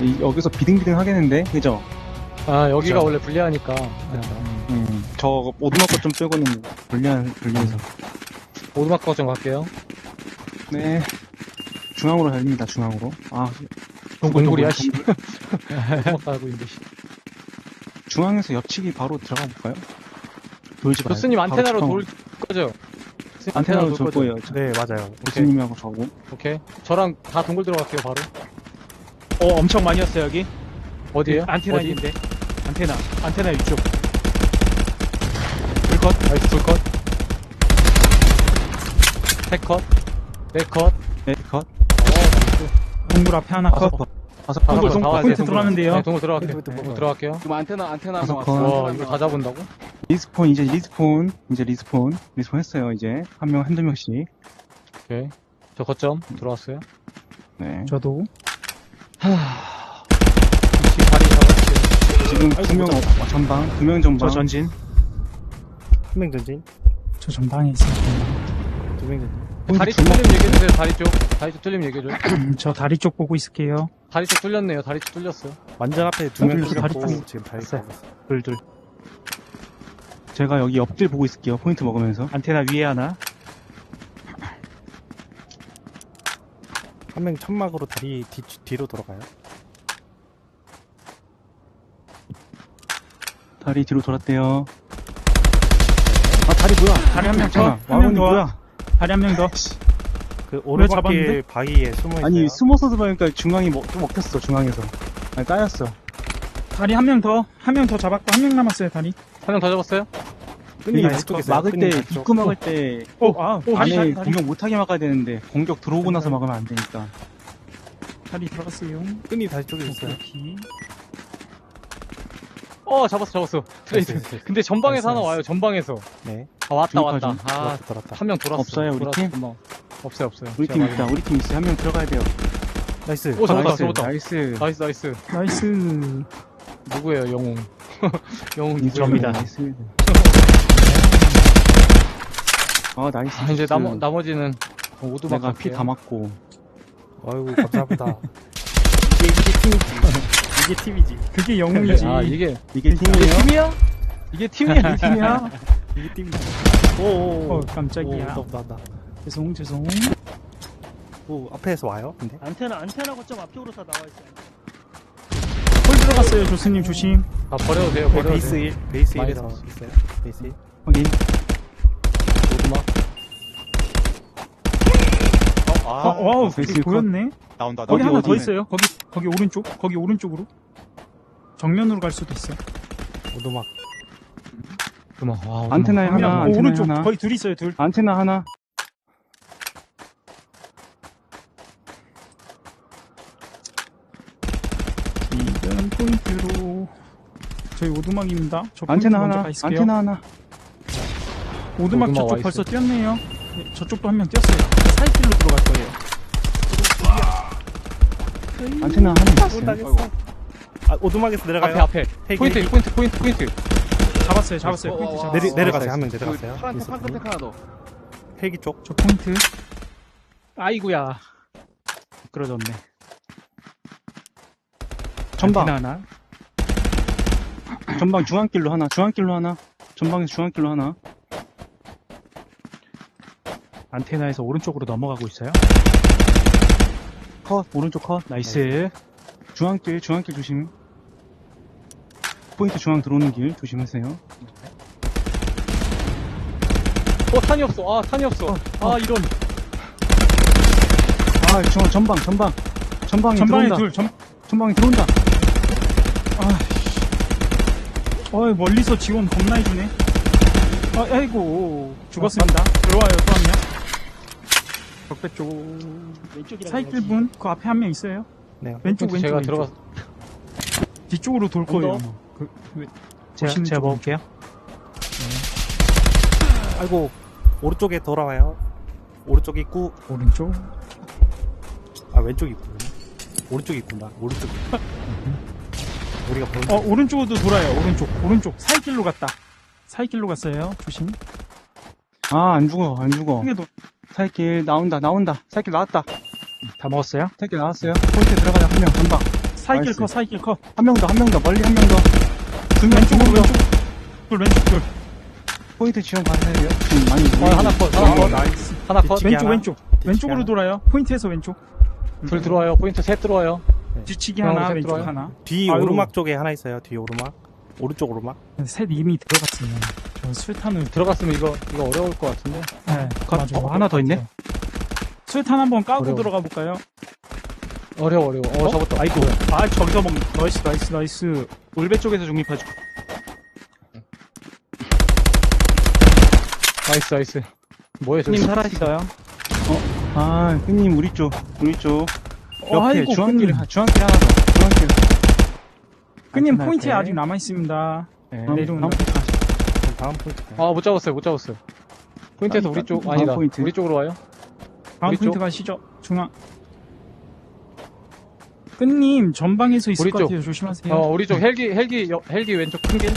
이- 여기서 비등비등 하겠는데, 그죠? 아, 여기가. 원래 불리하니까. 음, 저 오두막 것좀 빼고는 불리한, 불리해서. 오두막 거좀 갈게요. 네. 중앙으로 달립니다, 중앙으로. 아, 동굴이야, 동굴, 씨. 동굴. 오두막 가고 있는데, 씨. 중앙에서 옆치기 바로 들어가 볼까요? 돌지 말고. 교수님 바로 안테나로. 돌 거죠? 교수님 안테나로 돌 거죠? 거예요. 네, 맞아요. 교수님하고 저고. 오케이. 저랑 다 동굴 들어갈게요, 바로. 어, 엄청 많이 왔어요, 여기. 어디에요? 안테나 어디? 있는데. 안테나. 안테나 위쪽. 불컷? 나이스, 불컷. 세컷. 네컷. 네, 컷. 어. 동굴 앞에 하나 다섯 컷. 컷. 다섯 다섯 컷. 컷. 다 포인트 들어가면 돼요. 네, 동굴 들어갈게요. 네, 포인트. 들어갈게요. 지금 안테나 안테나 다섯 나왔어. 건. 와, 이거 다 잡은다고? 리스폰, 이제 리스폰. 이제 리스폰. 리스폰 했어요, 이제. 한 명, 한두 명씩. 오케이. 저 거점 들어왔어요. 네. 저도. 혹시 다리 잡았어요. 지금 두 명, 어, 전방. 두 명 전방. 저 전진. 한 명 전진, 저 전방에 있어요. 두명 전진. 다리 두쪽 명. 뚫리면 얘기해주세요, 다리 쪽. 다리 쪽 뚫리면 얘기해줘요. 저 다리 쪽 보고 있을게요. 다리 쪽 뚫렸네요, 다리 쪽 뚫렸어요. 완전 앞에 두명 뚫렸어, 다리 뚫렸고, 뚫렸어. 지금 다리 됐어요. 뚫렸어. 둘, 둘. 제가 여기 옆길 보고 있을게요. 포인트 먹으면서. 안테나 위에 하나. 한 명 천막으로 다리 뒤, 뒤로 돌아가요. 다리 뒤로 돌았대요. 아, 다리 뭐야? 다리 한 명 더. 한명 더. 뭐야? 다리 한 명 더. 그 잡았는데? 오르막길 바위에 숨어 있어요. 아니, 숨어서 들어가니까 중앙이 먹, 또 먹혔어, 중앙에서. 아니, 따였어. 다리 한 명 더. 한 명 더 잡았고 한 명 남았어요, 다리. 한 명 더 잡았어요? 끈이 왼쪽에 있어요. 막을 끈이 때. 입구 막을 때, 오, 아, 오, 다리, 안에 다리, 다리. 공격 못하게 막아야 되는데, 공격 들어오고 나서 막으면 안 되니까. 다리 들어갔어요. 끈이 다리 쪽에 있어요. 오케이. 어, 잡았어, 잡았어. 트레이드. 나이스, 나이스. 근데 전방에서 나이스, 하나. 와요, 전방에서. 네. 아, 왔다, 왔다. 여기까지. 아, 돌았다, 돌았다. 한 명 돌았어. 없어요, 우리 돌았어, 팀? 금방. 없어요, 없어요. 우리 팀 제가 있다, 우리 팀 있어. 한 명 들어가야 돼요. 나이스. 오, 잡았다, 나이스, 잡았다. 나이스. 나이스, 나이스. 나이스. 누구예요, 영웅? 영웅 누구예요? 접니다. 나이스. 아, 나이스. 아, 이제 나머, 나머지는 오두막 내가 피 갈게요. 다 맞고. 아이고, 감사합니다. 이게, 이게 팀이지. 이게 팀이지. 그게 영웅이지. 아, 이게, 이게 이게 팀이에요? 팀이야? 이게 팀이야, 이 팀이야? 이게 팀이지. 오오오. 어, 깜짝이야. 오, 온다, 온다. 죄송, 죄송. 오, 앞에서 와요, 근데? 안테나 안테나 거점 앞쪽으로 다 나와 있어요. 홀 들어갔어요, 조스님 조심. 아, 버려도 돼요, 네, 버려도 베이스 돼요. 1, 베이스 많이 1에서 나왔어. 있어요. 베이스 1. 확인. 오두막. 어, 와우, 베이스 그게 컷. 보였네. 나온다. 거기 어디, 하나 더 어디? 있어요. 거기, 거기 오른쪽. 거기 오른쪽으로. 정면으로 갈 수도 있어. 오도막. 오두막. 와, 오두막. 안테나에 하나, 어, 안테나에 오른쪽. 하나. 거의 둘 있어요, 둘. 안테나 하나. 지금 포인트로. 저희 오두막입니다. 저 안테나 포인트 먼저 하나. 가 있을게요. 안테나 하나. 오두막 오두막 저쪽 와 벌써 뛰었네요. 네, 저쪽도 한 명 뛰었어요. 사이길로 들어갈 거예요. 안테나 하나 있어요. 아, 오도막에서 내려가요. 앞에, 앞에. 헬기, 포인트. 포인트, 포인트, 포인트. 잡았어요, 잡았어요. 어, 포인트 어, 잡았어요. 내리, 내려가세요. 어, 한명그 내려가세요. 파란 그래서 파란 색 하나 더. 헬기 쪽. 저 포인트. 아이구야. 끌어졌네. 전방, 안테나 하나. 전방 중앙길로 하나, 중앙길로 하나. 전방에서 중앙길로 하나. 안테나에서 오른쪽으로 넘어가고 있어요. 컷, 오른쪽 컷. 나이스. 중앙길, 중앙길 조심. 포인트 중앙 들어오는 길 조심하세요. 어, 탄이 없어. 아, 탄이 없어. 아, 이런. 아, 저, 전방, 전방. 전방에 전방에 들어온다. 둘, 전, 전방에 들어온다. 어이, 멀리서 지원 겁나 해주네. 아, 아이고, 죽었습니다. 들어와요, 또 한 명. 적배 쪽. 왼쪽이랑 사이클 분, 그 앞에 한 명 있어요. 네. 왼쪽, 왼쪽. 제가 왼쪽. 들어가, 뒤쪽으로 돌 거예요. 언더? 아마. 그, 왜, 제가, 제가 먹을게요. 아이고, 오른쪽에 돌아와요. 오른쪽 입구. 오른쪽. 아, 왼쪽 입구구나. 오른쪽 입구나. 오른쪽 입구. 우리가 보는 어, 오른쪽으로 돌아요. 오른쪽, 오른쪽. 사이길로 갔다. 사이길로 갔어요. 조심. 아, 안 죽어, 안 죽어. 크게 돌. 사이길 나온다, 나온다. 사이길 나왔다. 다 먹었어요? 사이길 나왔어요. 포인트 들어가자, 한 명, 전방. 사이길 나이스. 컷, 사이길 컷. 한 명 더, 한 명 더, 멀리 한명 더. 두 명, 왼쪽으로, 두명 더. 왼쪽. 둘, 왼쪽, 둘. 포인트 지원 가세요. 지금 많이. 어, 하나 컷, 하나 컷. 나이스. 하나 컷. 뒤치기 왼쪽, 하나. 왼쪽. 뒤치기 왼쪽으로 하나. 돌아요. 포인트에서 왼쪽. 둘 들어와요. 포인트 셋 들어와요. 뒤치기 형, 하나, 셋 왼쪽 들어와요. 하나. 뒤 아유. 오르막 쪽에 하나 있어요. 뒤 오르막. 오른쪽 오르막. 셋 이미 들어갔으면. 저 술탄을. 들어갔으면 이거, 이거 어려울 것 같은데. 네, 컷. 맞아. 어, 하나 더 있네? 술탄 한번 까고 어려워. 들어가 볼까요? 어려워, 어려워. 어, 잡았다. 아이고. 아, 저기서 먹 나이스, 나이스, 나이스. 울배 쪽에서 중립하죠. 나이스, 나이스. 뭐야, 저님 살아있어요? 어, 아, 님 우리 쪽, 우리 쪽. 옆에 아이고, 주황길, 끈님. 주황길 하나 더. 주황길. 끈님. 포인트에 아직 남아 있습니다. 네. 다음, 내려온다. 다음 포인트 가시죠. 그럼 다음 포인트. 아, 못 잡았어요, 못 잡았어요. 포인트에서 우리 쪽, 아니다. 포인트. 우리 쪽으로 와요. 다음 우리 포인트 쪽. 가시죠. 중앙. 끈님 전방에서 있을 우리 것 쪽. 같아요. 조심하세요. 어, 우리 쪽 헬기, 헬기, 여- 헬기 왼쪽 큰 길.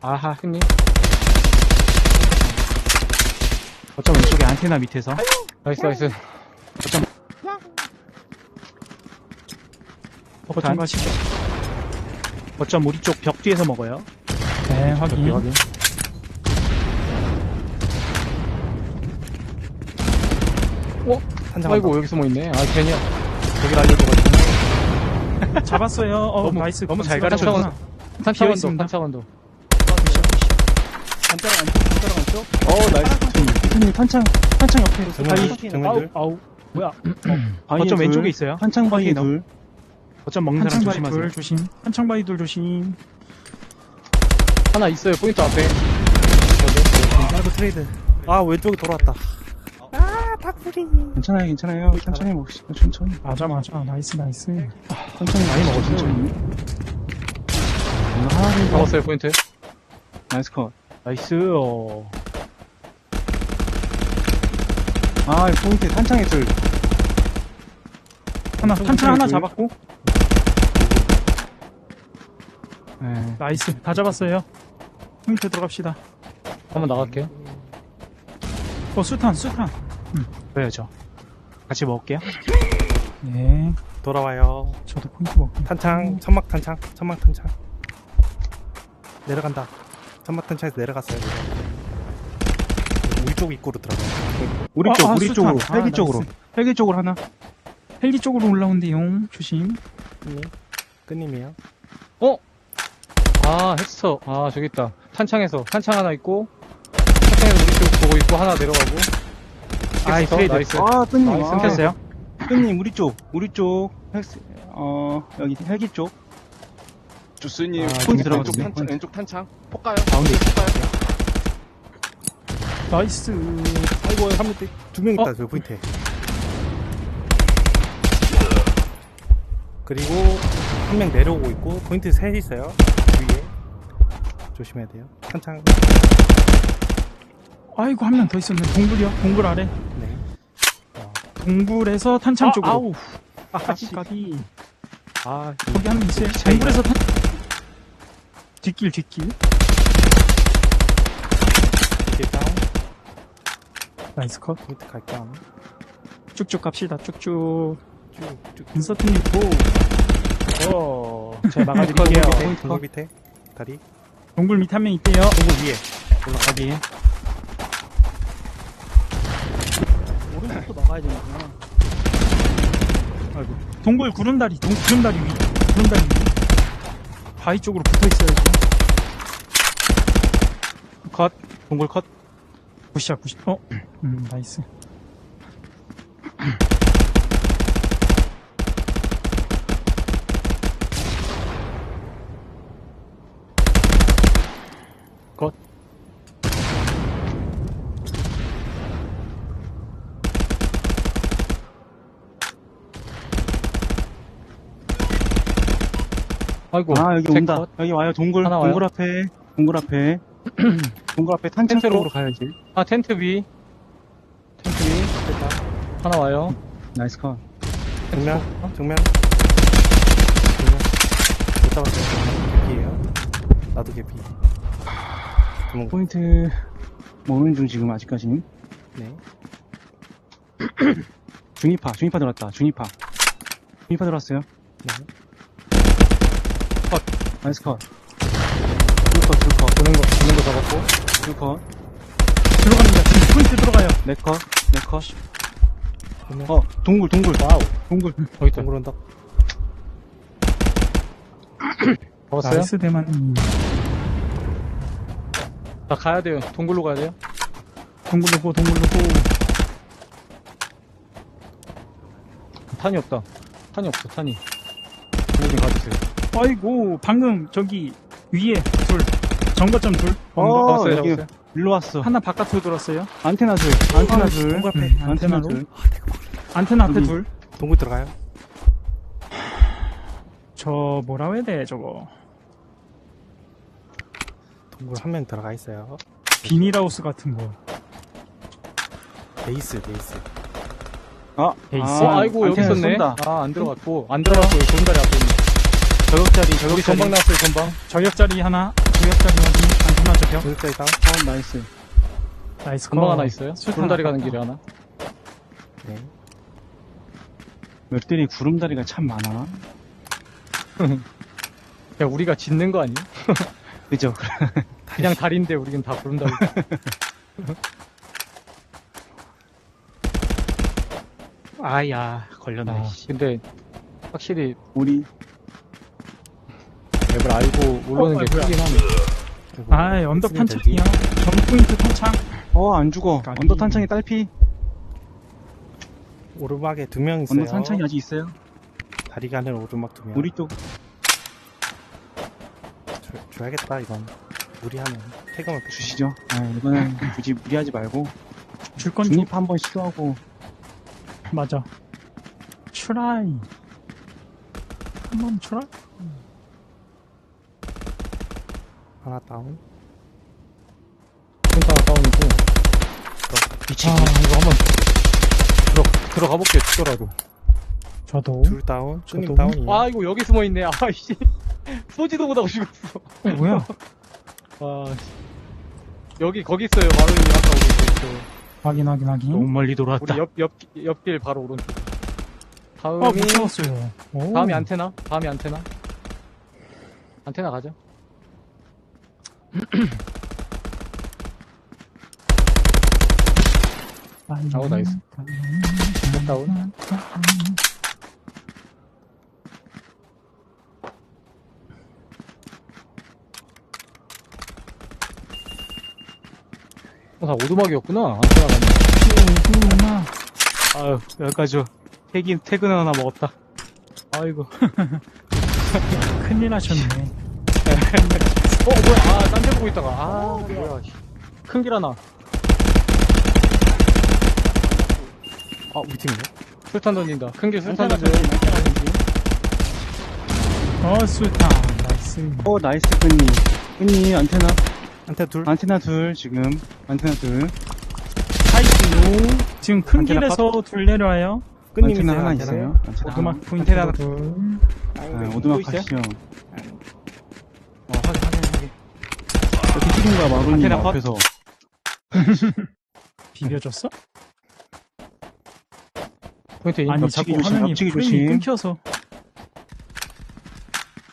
아하, 형님. 어쩜 왼쪽에 안테나 밑에서. 나이스, 나이스. 거점 가시죠. 어쩜 우리 쪽 벽 뒤에서 먹어요. 네, 확인. 확인. 한장 아이고, 여기 숨어 있네. 아, 괜히야. 여기 알려줘가지고. 잡았어요. 어, 너무- 나이스. 너무 잘. 탄차원도, 있습니다. 탄차원도. 안 따라간 안 따라간 쪽? 어, 나이스. 대표님 탄창, 탄창 옆에. 정면들. 정면들. 아우, 뭐야. 바위에 어쩜 둘, 왼쪽에 있어요? 탄창 바위에 확인해요. 둘. 어쩜 먹는 사람 조심하세요. 둘 조심. 한창 바위 둘 조심. 하나 있어요, 포인트 앞에. 아이고 트레이드. 아 왼쪽에 돌아왔다. 괜찮아요, 괜찮아요. 천천히 먹읍시다, 천천히. 맞아, 맞아. 나이스, 나이스. 천천히 많이 먹어, 천천히. 아, 잡았어요, 포인트. 나이스 컷. 나이스, 어. 아, 포인트 탄창에 둘. 하나, 탄창 하나 둘. 잡았고. 네. 나이스. 다 잡았어요. 포인트 들어갑시다. 한번 나갈게요. 어, 수탄, 수탄. 보여죠. 같이 먹을게요. 네. 돌아와요. 저도 포인트 먹고. 탄창. 천막 탄창. 천막 탄창. 내려간다. 천막 탄창에서 내려갔어요. 우리 쪽 입구로 들어가. 우리 아, 쪽, 아, 우리. 쪽으로. 아, 헬기. 쪽으로. 헬기 쪽으로 하나. 헬기 쪽으로 올라온대요. 조심. 끈님. 끈님이요. 아, 헬스터. 아, 저기 있다. 탄창에서. 탄창 하나 있고. 탄창에서 우리 쪽 보고 있고, 하나 내려가고. 아이, 헬스터, 트레이드. 나이스. 아, 끈님. 나이스. 아, 끊겼어요? 끈님, 우리 쪽. 우리 쪽. 헬스, 어, 여기 헬기 쪽. 주스님 아, 왼쪽 포인트 들어갔네. 탄창 왼쪽 탄창 폭가요 가운데 폭가요 나이스. 아이고 한명두명 있다 저 포인트에. 그리고 한 명 내려오고 있고 포인트 셋 있어요. 조심해야 돼요. 탄창. 아이고, 한 명 더 있었네. 동굴이요. 동굴 아래. 네. 동굴에서 탄창 아, 쪽으로. 아우. 까비, 까비. 아, 거기 한 명 있어요. 동굴에서 탄 뒷길, 뒷길. 이게 다운. 나이스 컷. 포인트 갈까? 쭉쭉 갑시다. 쭉쭉. 쭉쭉. 인서트님 고. 어. 제가 막아드릴게요. 동굴 밑에 다리. 동굴 밑에 한명 있대요. 동굴 위에. 올라가기. 오른쪽도 막아야 되는구나. 동굴 구름다리, 동, 구름다리 위. 구름다리 위. 바위 쪽으로 붙어 있어야지. 컷. 동굴 컷. 굿샷, 굿샷. 어? 음, 나이스. 아이고. 아, 여기 세 온다. 컷. 여기 와요, 동굴. 하나 와요. 동굴 앞에. 동굴 앞에. 동굴 앞에 탄창 텐트로. 쪽으로 가야지. 아, 텐트 위. 텐트 위. 됐다. 하나 와요. 나이스 컷. 정면. 정면. 정면. 못 잡았어요. 개피예요. 나도 개피. 도망가. 포인트 먹는 중 지금 아직까지는. 네. 중립파, 중립파 들어왔다. 중립파. 중립파 들어왔어요. 나이스 컷. 둘컷, 둘컷, 도는 거, 도는 거 잡았고. 둘컷. 들어갑니다. 지금 포인트 들어가요. 네 컷, 네컷. 그러면 어, 동굴, 동굴. 와우. 동굴. 여기 있다. 동굴 언덕. 잡았어요? 나이스 대만. 나 가야 돼요. 동굴로 가야 돼요. 동굴로 고, 동굴로 고. 탄이 없다. 탄이 없어, 탄이. 동굴 좀 가주세요. 아이고, 방금 저기 위에 둘. 정거점 둘. 어, 잡았어요, 여기, 잡았어요. 일로 왔어. 하나 바깥으로 돌았어요. 안테나 둘, 안테나 둘. 동굴 앞에. 음, 안테나 안테나로. 둘. 안테나 앞에 여기. 둘. 동굴 들어가요. 저 뭐라 해야 돼 저거. 동굴 한 명 들어가 있어요. 비닐하우스 같은 거. 베이스, 베이스. 아, 베이스. 어, 아이고, 여기 안테나 있었네. 쏜다. 아, 안 들어갔고. 안 들어갔고, 여기 도다리 앞에 있네. 저격자리, 여기 저격자리. 전방 나왔어요, 전방. 저격자리 하나, 저격자리 어디? 안테나 저격. 저격자 있다. 어, 나이스. 나이스 전방 컷. 하나 있어요. 구름다리 가는. 길에 하나. 네. 맵들이 구름다리가 참 많아. 야, 우리가 짓는 거 아니? 그죠? 그냥 다리인데 우리는 다 구름다리. 아야, 걸렸네. 아, 근데, 확실히 우리, 맵을 알고 올라오는 게 어. 크긴 하네. 그리고 아, 언덕 쓰면 탄창이야. 점 포인트 탄창. 어, 안 죽어. 까비. 언더 탄창이 딸피. 오르막에 두 명 있어요. 언더 탄창이 아직 있어요. 다리 가는 오르막 두 명. 우리 쪽. 줘, 줘야겠다, 이건. 무리하면. 태그만 주 주시죠. 아, 이번엔 굳이 무리하지 말고 줄건 줄. 중립 한번 시도하고 맞아. 트라이. 한번 트라이? 하나 다운. 펜타가 다운이고. 미치. 아, 이거 한번 들어, 들어가 볼게요, 죽더라도. 저도. 둘 다운. 쭈님 저도. 다운이에요. 아, 이거 여기 숨어 있네. 아이씨. 쏘지도 못하고 죽었어. 어, 뭐야? 아, 씨. 여기, 거기 있어요. 마루님 아까 오고 있어요. 확인, 확인, 확인. 너무 멀리 우리 돌아왔다. 옆, 옆, 옆길 바로 오른쪽. 어, 다음이, 못 잡았어요. 오. 다음이 안테나? 다음이 안테나? 안테나 가죠. 아우, 나이스. 다운. 어, 다 오두막이었구나. 후마. 아유, 여기까지 퇴근, 퇴근 하나 먹었다. 아이고. 큰일 하셨네. 어, 뭐야. 아, 딴데 보고 있다가. 아, 뭐야. 큰 길 하나. 아, 우리 팀이네. 술탄 던진다. 큰 길 술탄 던져요. 어, 술탄. 나이스. 어, 나이스, 끈니. 끈니, 안테나. 한테 둘. 안테나 둘, 지금. 안테나 둘. 하이스. 지금 큰 안테나 길에서 둘 내려와요. 끈님 안테나 있어요. 하나 안테나. 있어요. 안테나 오두막 하나. 포인트 안테나, 둘. 아, 오두막 가시죠. 어, 확인, 확인, 확인. 어떻게 찍은 거야, 마루님 컷. 앞에서. 비벼줬어? 포인트 인. 아니, 옆치기 자꾸 조심, 화면이 프레임이 조심. 끊겨서.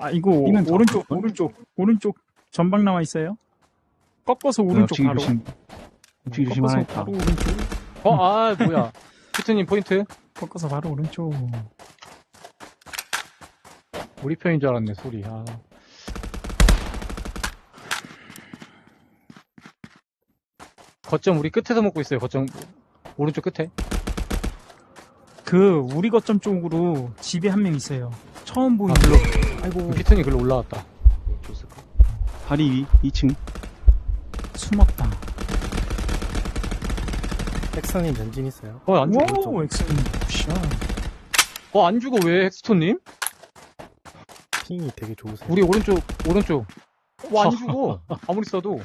아, 이거, 이면 더 오른쪽, 아플걸? 오른쪽, 오른쪽 전방 나와 있어요. 꺾어서 오른쪽 옆치기 바로. 조심. 옆치기 조심 꺾어서 하나 있다. 바로 오른쪽. 어, 아, 뭐야. 피트님 포인트. 꺾어서 바로 오른쪽. 우리 편인 줄 알았네, 소리. 아. 거점 우리 끝에서 먹고 있어요, 거점. 오른쪽 끝에. 그, 우리 거점 쪽으로 집에 한 명 있어요. 처음 보이는. 아, 글로. 아이고, 피트님 글로 올라왔다. 다리 위, 2층. 숨었다. 엑선님 전진 있어요. 어, 안 죽어. 와우, 엑스님. 굿샷. 어, 안 죽어, 왜, 헥스톤님? 핑이 되게 좋으세요. 우리 오른쪽, 오른쪽. 어, 안 죽어. 아무리 써도.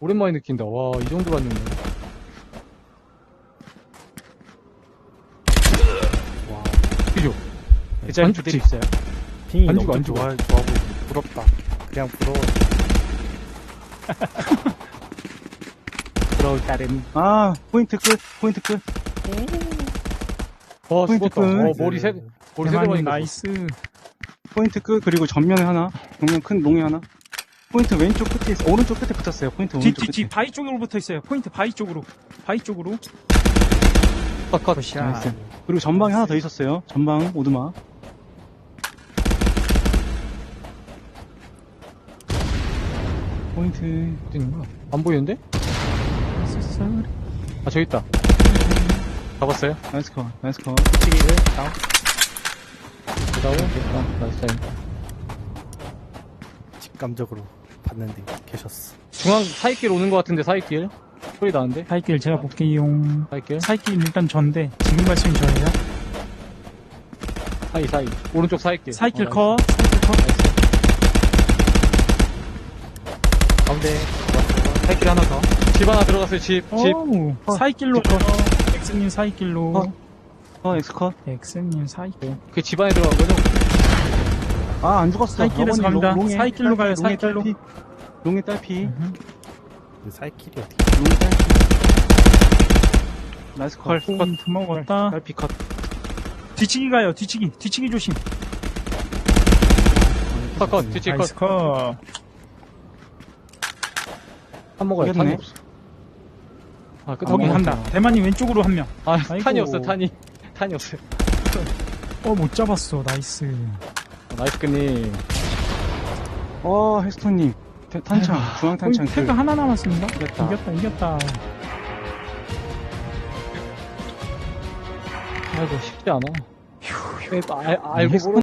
오랜만에 느낀다. 와, 이 정도라는. 와. 그죠? 대장 안 부대 죽지. 있어요. 핑이 안 너무 죽어, 안 죽어. 좋아, 좋아 보이고 부럽다. 그냥 부러워. 부러울 따름. 아, 포인트 끝, 포인트 끝. 어, 포인트 죽었다. 끝. 어, 머리 세, 머리 세 대만님 대만인가. 나이스. 포인트 끝, 그리고 전면에 하나. 정면 큰 농에 하나. 포인트 왼쪽 끝에, 있- 오른쪽 끝에 붙었어요. 포인트 뒤, 오른쪽 뒤, 끝에. 뒤, 바위 쪽으로 붙어 있어요. 포인트 바위 쪽으로. 바위 쪽으로. 컷, 컷. 샷. 나이스. 그리고 전방에 하나 더 있었어요. 전방 오두막. 포인트. 어디 있는 거야? 안 보이는데? 아, 저기 있다. 잡았어요? 나이스 컷, 나이스 컷. 치기를 다운. 다운. 됐다. 나이스 타임. 직감적으로 봤는데 계셨어. 중앙 사이길 오는 것 같은데, 사이길. 소리 나는데? 사이길 제가 볼게요. 사이길. 사이길 일단 전데 지금 말씀이 저예요. 사이, 사이. 오른쪽 사이길. 사이길 어, 컷. 사이길 컷. 가운데. 사이길 하나 더. 집 하나 들어갔어요, 집, 집. 오우, 사이길로 집 컷. 엑스님 사이길로 컷. 어, 엑스 컷. 엑스님 사이길 그 집 안에 들어간 거죠? 아, 안 죽었어. 여건이 갑니다. 롱- 롱에 사이길로 가요, 롱에 사이길로. 딸피. 딸피. 사이킬이 어떻게? 롱의 딸피. 나이스 컷. 컷. 포인트 먹었다 딸피 컷. 뒤치기 가요 뒤치기 뒤치기 조심 컷, 컷. 뒤치 컷. 나이스 컷 한 먹어요. 이겼네. 탄이 없어. 아, 끝. 거기 안 한다 대만님 왼쪽으로 한명어 못 아, 아이고. 탄이 없어, 탄이. 탄이 없어요. 잡았어 나이스 어, 나이스 끝님. 어, 헬스톤님. 태- 탄창, 중앙 탄창. 태그 하나 남았습니다 이겼다. 이겼다 이겼다 아이고, 쉽지 않아. 휴, 아, 알고 헬스톤